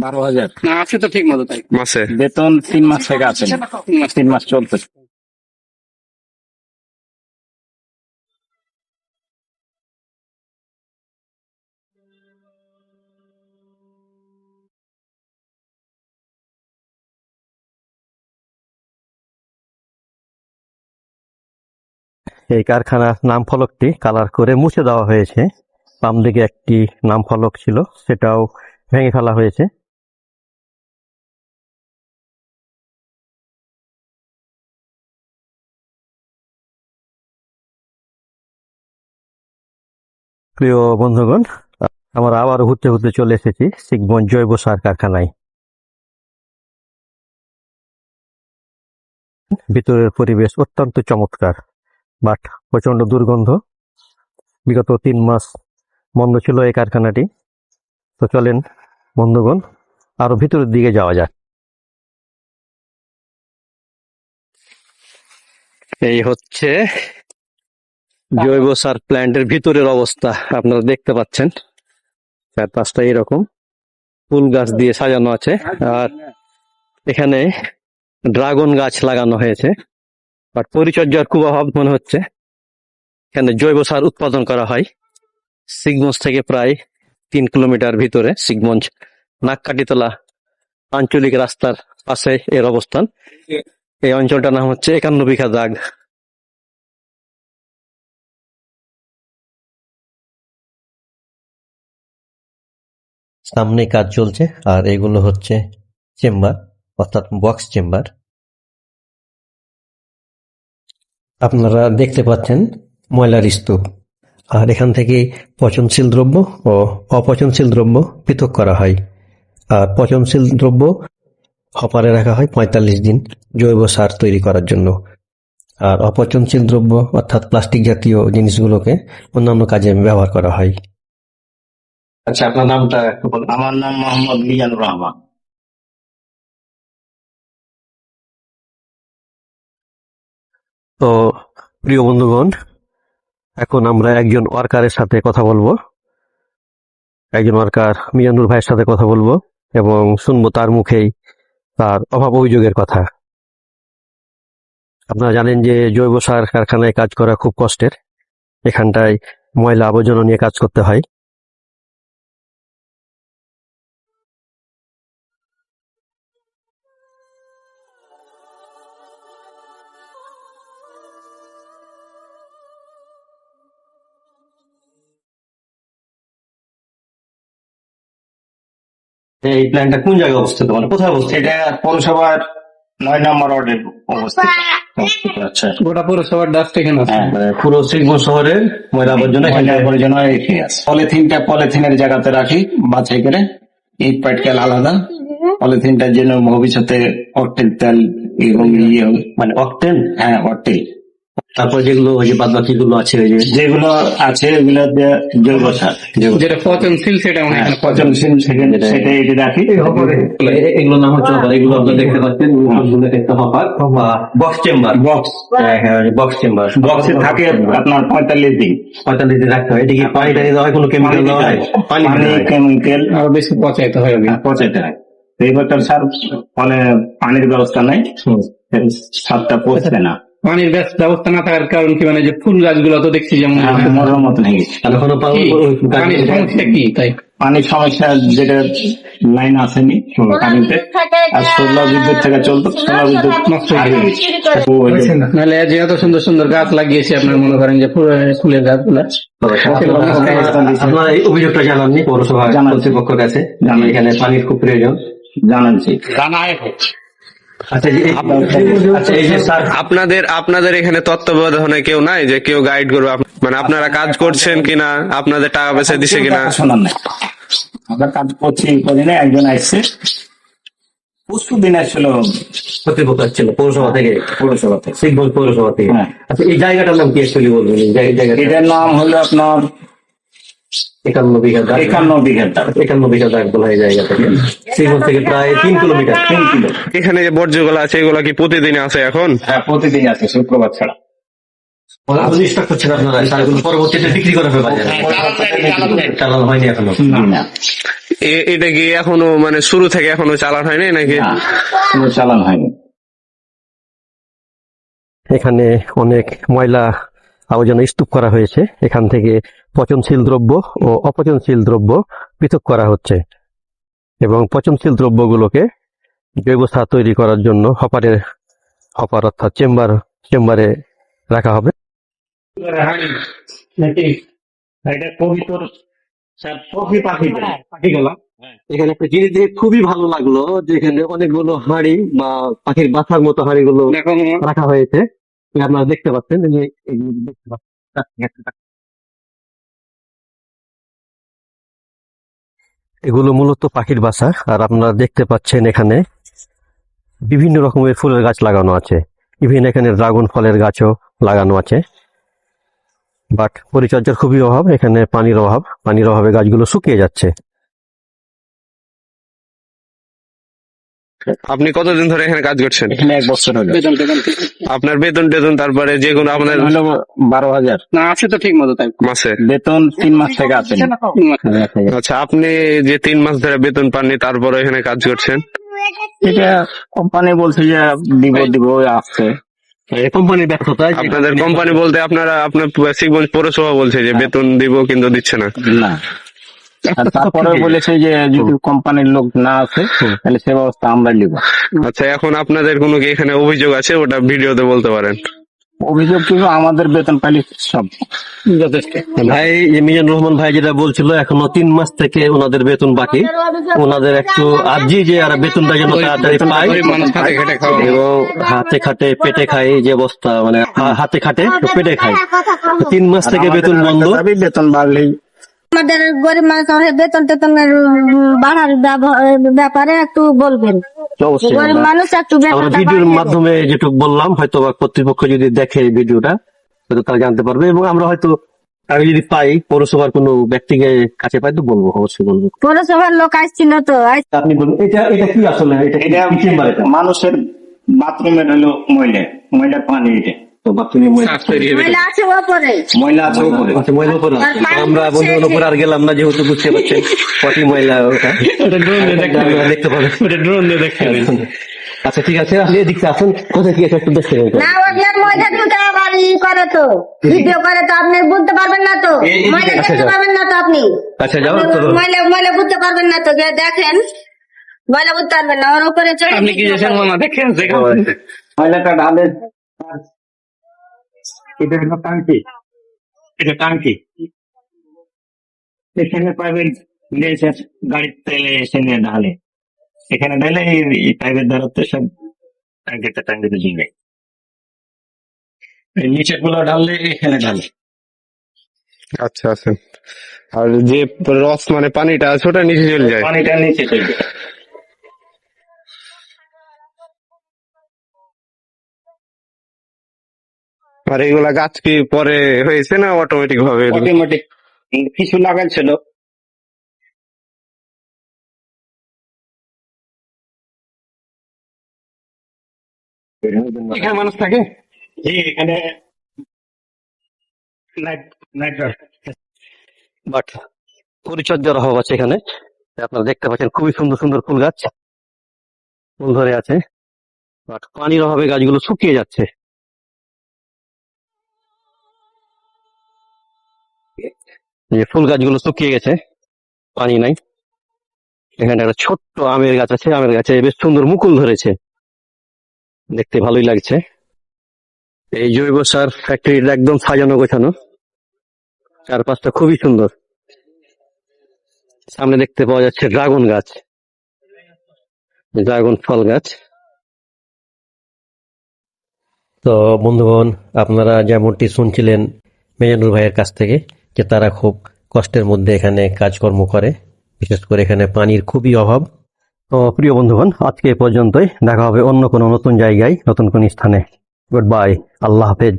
বারো হাজার। না আছে তো ঠিক মতো তাই। মাসে? বেতন তিন মাস থেকে আছে। তিন মাস তিন মাস চলতে এই কারখানার নাম ফলকটি কালার করে মুছে দেওয়া হয়েছে। বাম দিকে একটি নাম ফলক ছিল সেটাও ভেঙে ফেলা হয়েছে। প্রিয় বন্ধুগণ, আমরা আবারও ঘুরতে ঘুরতে চলে এসেছি সিগমন জৈব সার কারখানায়। ভিতরের পরিবেশ অত্যন্ত চমৎকার, বাট প্রচণ্ড দুর্গন্ধ। বিগত তিন মাস বন্ধ ছিল এই কারখানাটি। তো চলেন বন্ধুগণ, আরও ভিতরের দিকে যাওয়া যাক। এই হচ্ছে জৈব সার প্ল্যান্টের ভিতরের অবস্থা আপনারা দেখতে পাচ্ছেন। চারপাশটা এরকম ফুল গাছ দিয়ে সাজানো আছে। আর এখানে ড্রাগন গাছ লাগানো হয়েছে। বাট পরিচর্যার খুব অভাব মনে হচ্ছে। এখানে জৈব সার উৎপাদন করা হয়। সিগমঞ্জ থেকে প্রায় তিন কিলোমিটার ভিতরে সিগমঞ্জ নাককাটিতলা আঞ্চলিক রাস্তার পাশে এর অবস্থান। এই অঞ্চলটার নাম হচ্ছে একান্ন বিঘা দাগ। সামনে কাজ চলছে, আর এগুলো হচ্ছে চেম্বার, অর্থাৎ বক্স চেম্বার। আপনারা দেখতে পাচ্ছেন ময়লার স্তূপ। আর এখান থেকে পচনশীল দ্রব্য ও অপচনশীল দ্রব্য পৃথক করা হয়। আর পচনশীল দ্রব্য হপারে রাখা হয় পঁয়তাল্লিশ দিন জৈব সার তৈরি করার জন্য। আর অপচনশীল দ্রব্য, অর্থাৎ প্লাস্টিক জাতীয় জিনিসগুলোকে অন্যান্য কাজে ব্যবহার করা হয়। আচ্ছা আপনার নামটা একটু বলুন। আমার নাম মোহাম্মদ মিজানুর রহমান। তো প্রিয় বন্ধুগণ এখন আমরা একজন ওয়ার্কারের সাথে কথা বলব। একজন ওয়ার্কার মিজানুর ভাইয়ের সাথে কথা বলব এবং শুনব তার মুখেই তার অভাব অভিযোগের কথা। আপনারা জানেন যে জৈব সার কারখানায় কাজ করা খুব কষ্টের। এখানটায় ময়লা আবর্জনা নিয়ে কাজ করতে হয়। এই প্ল্যানটা কোন জায়গায় অবস্থিত মানে কোথায় অবস্থিত? এটা পৌরসভার নয় নম্বর ওয়ার্ডের অবস্থিত। অবস্থিত আচ্ছা। গোটা পৌরসভার ডাস্ট এখানে আছে। হ্যাঁ মানে পুরো শহরের ময়লা আবর্জনা এখানে ময়লা আবর্জনা এখানে আছে। পলিথিনটা পলিথিনের জায়গাতে রাখি বাছাই করে। ইট আলাদা। পলিথিনটার জন্য ভবিষ্যতে অকটেল তেল এবং ইয়ে মানে অকটেন হ্যাঁ অকটেল তারপর যেগুলো ওই যে বাদ বাকি গুলো আছে ওই যেগুলো আছে এগুলো জৈব সার। যেটা পচনশীল সেটা মনে হয় হ্যাঁ, পচনশীল সেটা এটি রাখি। এ- এগুলোর নাম হচ্ছে হপার। এগুলো আপনারা দেখতে পাচ্ছেন এগুলো একটা হপার বা box chamber. Box. Box chamber. বক্সে থাকে আপনার পঁয়তাল্লিশ দিন। পঁয়তাল্লিশ দিন রাখতে হয়। এটা কি পানি টানি দেওয়া হয় কোনো কেমিক্যাল দেওয়া হয়? পানি কেমিক্যাল আরও বেশি পচাইতে হয় ওগুলো। পচাইতে হয়। এই বছর সার ফলে পানির ব্যবস্থা নাই। সারটা পচবে না। পানির ব্যব- ব্যবস্থা না থাকার কারণ কি? মানে যে ফুল গাছগুলো তো দেখছি যেমন মরার হয়ে গেছে। পা- কি? ওই গাছ- পানির সমস্যা কি? তাই পানির সমস্যা যেটা লাইন আসেনি পানিতে। আর সোলার বিদ্যুৎ থেকে চলতো সোলার বিদ্যুৎ নষ্ট হয়ে গেছে। নাহলে যে এত সুন্দর সুন্দর গাছ লাগিয়েছে আপনার মনে করেন যে ফুল- ফুলের গাছগুলা। আপনারা এই অভিযোগটা জানাননি পৌরসভা জানাচ্ছি। কর্তৃপক্ষের কাছে এখানে পানির খুব প্রয়োজন। জানাচ্ছি আচ্ছা আপনাদের আপনাদের এখানে তত্ত্বাবধানে কেউ নাই যে কেউ গাইড করবে? মানে আপনারা কাজ করছেন কিনা? আপনাদের টাকা পয়সা দিছে কিনা? আমরা কাজ করছি করি না একজন আসছে। পরশু দিন আসছিল কর্তৃপক্ষ ছিল পৌরসভা থেকে পৌরসভা থেকে। শিখবল পৌরসভা থেকে। হ্যাঁ। আচ্ছা এই জায়গাটার নাম কি অ্যাকচুয়ালি বলবেন? এই জায়গাটা এটার নাম হলো আপনার একান্ন বিঘা দাগ। একান্ন বিঘা দাগ। বলা হয় জায়গা থেকে। থেকে প্রায় তিন কিলোমিটার। তিন কিলো। এখানে যে বর্জ্যগুলো আছে এগুলো কি প্রতিদিন আছে এখন? হ্যাঁ প্রতিদিন আছে শুক্রবার ছাড়া। আপনারা? পরবর্তীতে বিক্রি করা হয়নি। এখনও। এ- এটা কি এখনও মানে শুরু থেকে এখনও চালান হয়নি নাকি? চালান হয়নি। এখানে অনেক ময়লা আবর্জনা স্তূপ করা হয়েছে। এখান থেকে পচনশীল দ্রব্য ও অপচনশীল দ্রব্য পৃথক করা হচ্ছে এবং পচনশীল দ্রব্যগুলোকে জৈব সার তৈরি করার জন্য হপারের হপার অর্থাৎ চেম্বার চেম্বারে রাখা হবে। পক্ষী পাখি এখানে একটা জিনিস দেখে খুবই ভালো লাগল যে এখানে অনেকগুলো হাঁড়ি বা পাখির বাসার মতো হাঁড়িগুলো রাখা হয়েছে। আপনারা দেখতে পাচ্ছেন যে এগুলো দেখতে পাচ্ছেন এগুলো মূলত পাখির বাসা, আর আপনারা দেখতে পাচ্ছেন এখানে বিভিন্ন রকমের ফুলের গাছ লাগানো আছে। ইভেন এখানে ড্রাগন ফলের গাছও লাগানো আছে। বাট পরিচর্যার খুবই অভাব, এখানে পানির অভাব। পানির অভাবে গাছগুলো শুকিয়ে যাচ্ছে। আপনি কতদিন ধরে এখানে কাজ করছেন? এখানে এক বছর হলো। বেতন আপনার বেতন টেতন তারপরে যে কোনো আপনার হলো বারো হাজার। না আছে তো ঠিক মতো তাই। মাসে? বেতন তিন মাস থেকে আছে। আচ্ছা আপনি যে তিন মাস ধরে বেতন পাননি তারপরে এখানে কাজ করছেন? এটা কোম্পানি বলছে যে দিব দিব আসছে কোম্পানির ব্যর্থতা আপনাদের কোম্পানি বলতে আপনারা আপনার শিখগঞ্জ পৌরসভা বলছে যে বেতন দিব কিন্তু দিচ্ছে না। না। আর তারপরে বলেছে যে যদি কোম্পানির লোক না আছে তাহলে সে ব্যবস্থা আমরা নিব। আচ্ছা এখন আপনাদের কোনো কি এখানে অভিযোগ আছে? ওটা ভিডিওতে বলতে পারেন। অভিযোগ কিন্তু আমাদের বেতন পাইলে সব। যথেষ্ট। ভাই মিজান রহমান ভাই যেটা বলছিল এখনও তিন মাস থেকে ওনাদের বেতন বাকি। ওনাদের একটু আর্জি যে আর বেতনটা যেন তাড়াতাড়ি পায়। হাতে এবং হাতে খাটে পেটে খায় এই যে অবস্থা মানে হাতে খাটে পেটে খায়। তো তিন মাস থেকে বেতন বন্ধ। বেতন বাড়লেই আমাদের গরিব মানুষের বেতন টেতনের বাড়ার ব্যাপারে একটু বলবেন। গরিব মানুষ একটু আমরা ভিডিওর মাধ্যমে যেটুকু বললাম হয়তো কর্তৃপক্ষ যদি দেখে এই ভিডিওটা হয়তো তারা জানতে পারবে এবং আমরা হয়তো আমি যদি পাই পৌরসভার কোনো ব্যক্তিকে কাছে পাই তো বলব অবশ্যই বলব। পৌরসভার লোক আসছিল তো আপনি বলুন এটা এটা কি আসলে? এটা মানুষের বাথরুমের হলো ময়লা ময়লার পানি এটা। ময়লা আছে ময়লা উপরে আচ্ছা ময়লা উপরে আছে। আর পানি আমরা হচ্ছে উপরে আর গেলাম না যেহেতু বুঝতে পারছেন কটি ময়লা ওটা। দেখতে পাবেন ড্রোন দিয়ে দেখতে আচ্ছা ঠিক আছে আপনি এদিকে আসুন। কোথায় কি একটু দেখতে পাবেন না ওদের মহিলা দুটো আবার ই করে তো। ভিডিও করে তো আপনি বুঝতে পারবেন না তো। আচ্ছা, দেখতে পারবেন না তো আপনি। আচ্ছা যাও তো মহিলা মহিলা বুঝতে পারবেন না তো দেখেন ময়লা বুঝতে পারবেন না। ওর উপরে চড়ে আপনি কি দেখেন ময়লাটা ঢালে এটা হলো টাঙ্কি এটা টাঙ্কি এখানে পাইবেন নিয়েছে গাড়ির তেলে এসে নিয়ে ঢালে এখানে ঢালে এই- এই পাইপের দ্বারাতে সব টাঙ্কিতে টাঙ্কিতে ঝুলবে এই নিচেরগুলো ঢাললে এখানে ঢালে। আচ্ছা আচ্ছা। আর যে রস মানে পানিটা আছে ওটা নিচে চলে যায়। পানিটা নিচে চলবে আর এগুলা গাছ কি পরে হয়েছে না অটোমেটিক ভাবে অটোমেটিক কিছু লাগাইছিল এখানে মানুষ থাকে? জি এখানে বাট পরিচর্যার অভাব আছে এখানে। আপনারা দেখতে পাচ্ছেন খুবই সুন্দর সুন্দর ফুল গাছ। ফুল ধরে আছে। বাট পানির অভাবে গাছগুলো শুকিয়ে যাচ্ছে। যে ফুল গাছগুলো শুকিয়ে গেছে, পানি নাই। এখানে একটা ছোট্ট আমের গাছ আছে, আমের গাছে বেশ সুন্দর মুকুল ধরেছে। দেখতে ভালোই লাগছে। এই জৈব সার ফ্যাক্টরিটা একদম সাজানো গোছানো। চারপাশটা খুবই সুন্দর। সামনে দেখতে পাওয়া যাচ্ছে ড্রাগন গাছ। ড্রাগন ফল গাছ। তো বন্ধুগণ, আপনারা যেমনটি শুনছিলেন, মেজানুর ভাইয়ের কাছ থেকে যে তারা খুব কষ্টের মধ্যে এখানে কাজকর্ম করে, বিশেষ করে এখানে পানির খুবই অভাব। তো প্রিয় বন্ধুগণ, আজকে এ পর্যন্তই। দেখা হবে অন্য কোনো নতুন জায়গায়, নতুন কোন স্থানে। গুড বাই আল্লাহ হাফেজ।